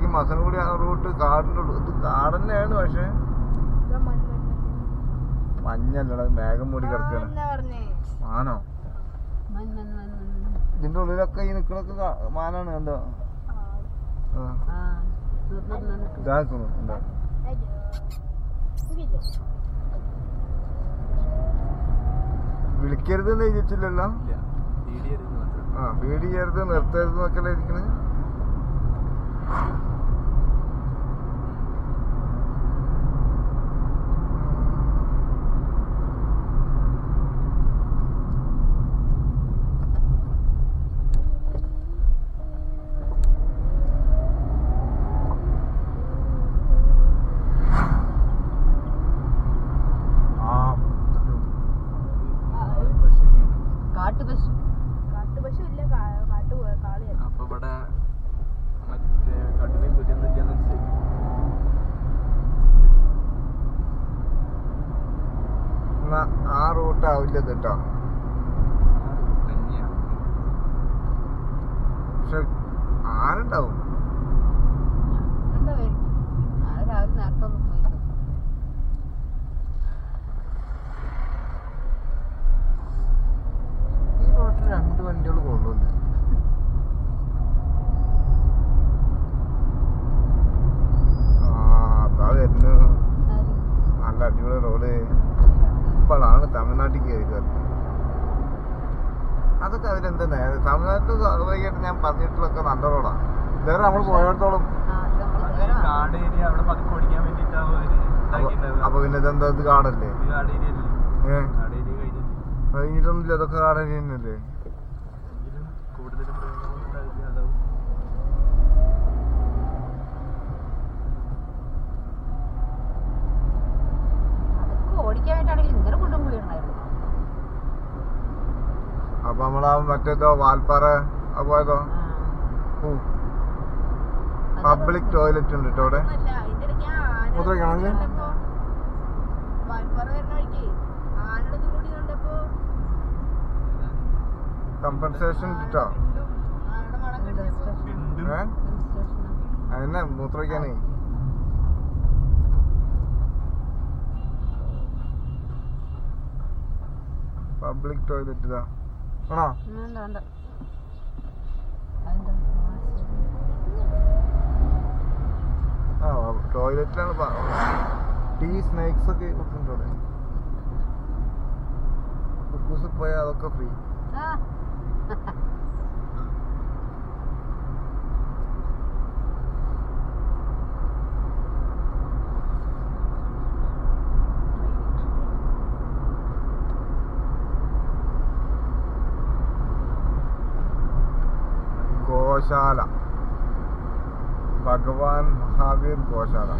ശരിക്കും മസനഗുഡി ആ റൂട്ട് കാടിന്റെ ഉള്ളു- ഇത് കാട് തന്നെയാണ് പക്ഷെ. മഞ്ഞല്ലട മേഘം മൂടി പറഞ്ഞേ മാനോ. ഇതിന്റെ ഉള്ളിലൊക്കെ ഈ നിക്കണൊക്കെ മാനാണ് കണ്ടോ ആ, ആ. ആ നിർന്ന് നിൽക്ക്. ഇതാ നിക്കണു എന്താ അയ്യോ. ഇതില്ലേ? വിളിക്കരുത് എന്ന് എഴുതിച്ചില്ലല്ലോ വീഡിയോ മാത്രം ആ വീട് ചെയ്യരുത് നിർത്തരുത് എന്നൊക്കെ ഇരിക്കണേ കാട്ടുപശു. കാട്ടുപശു ഇല്ല കാട്ടു കാളിയല്ല അപ്പൊ ഇവിടെ മറ്റേ കടുവയും പുതിയൊന്നും ഇല്ലെന്ന് വെച്ചാൽ ആ റൂട്ട് ആവില്ല കേട്ടോ. പക്ഷെ ആരുണ്ടാവും? നാളെ രാവിലെ നേരത്തെ ഒന്ന് പോയിട്ട് കയറിയത് അതൊക്കെ അവരെന്താ നേരെ തമിഴ്നാട്ടിൽ സ്വാഭാവികമായിട്ട് ഞാൻ പറഞ്ഞിട്ടുള്ളൊക്കെ നല്ല റോഡാണ് വേറെ നമ്മൾ പോയിടത്തോളം. അപ്പൊ പിന്നെ ഇതെന്താ ഇത് കാടല്ലേ? കഴിഞ്ഞിട്ടൊന്നുമില്ല അതൊക്കെ കാടല്ലേ അപ്പൊ നമ്മളാ മറ്റേതോ വാൽപ്പാറ പോയതോ പബ്ലിക് ടോയ്ലറ്റ് ഉണ്ട് കേട്ടോ അവിടെ. കമ്പൻസേഷൻ കിട്ടോ? അതന്നെ മൂത്രയ്ക്കാനേ പബ്ലിക് ടോയ്ലറ്റ് ഇതാ. ആണോ? ആ, ടോയ്ലറ്റിലാണ് ടീ സ്നാക്സ് ഒക്കെ ഉണ്ട് അവിടെ. പോയാൽ അതൊക്കെ ഫ്രീ ആ ഗോശാല. ഭഗവാൻ മഹാവീർ ഗോശാല.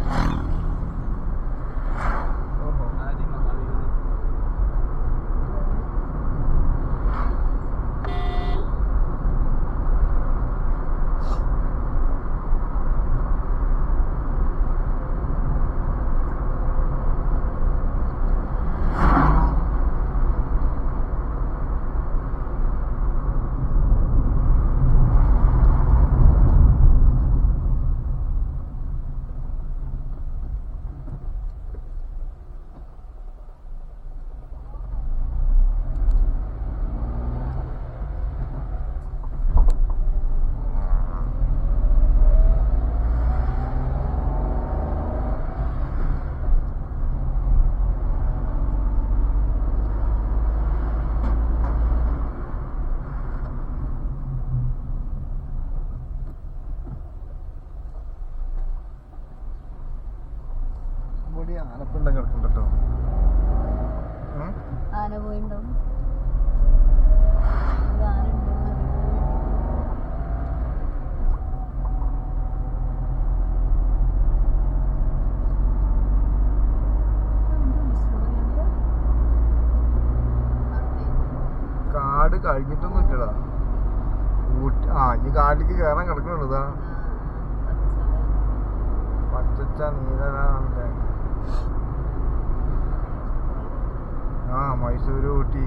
ഇവിടെ ആനപ്പിണ്ടം കിടക്കുന്നുണ്ടോ ആന പോയിണ്ടാവും ആന വിസ്മയം? കാട് കഴിഞ്ഞിട്ടൊന്നും ഇല്ലടാ ഊട്ടി ആ ഇനി കാട്ടിലേക്ക് കയറാൻ കിടക്കണുള്ളൂ ഇതാ. പച്ച. പച്ചച്ച നീലല്ലേ ഊട്ടി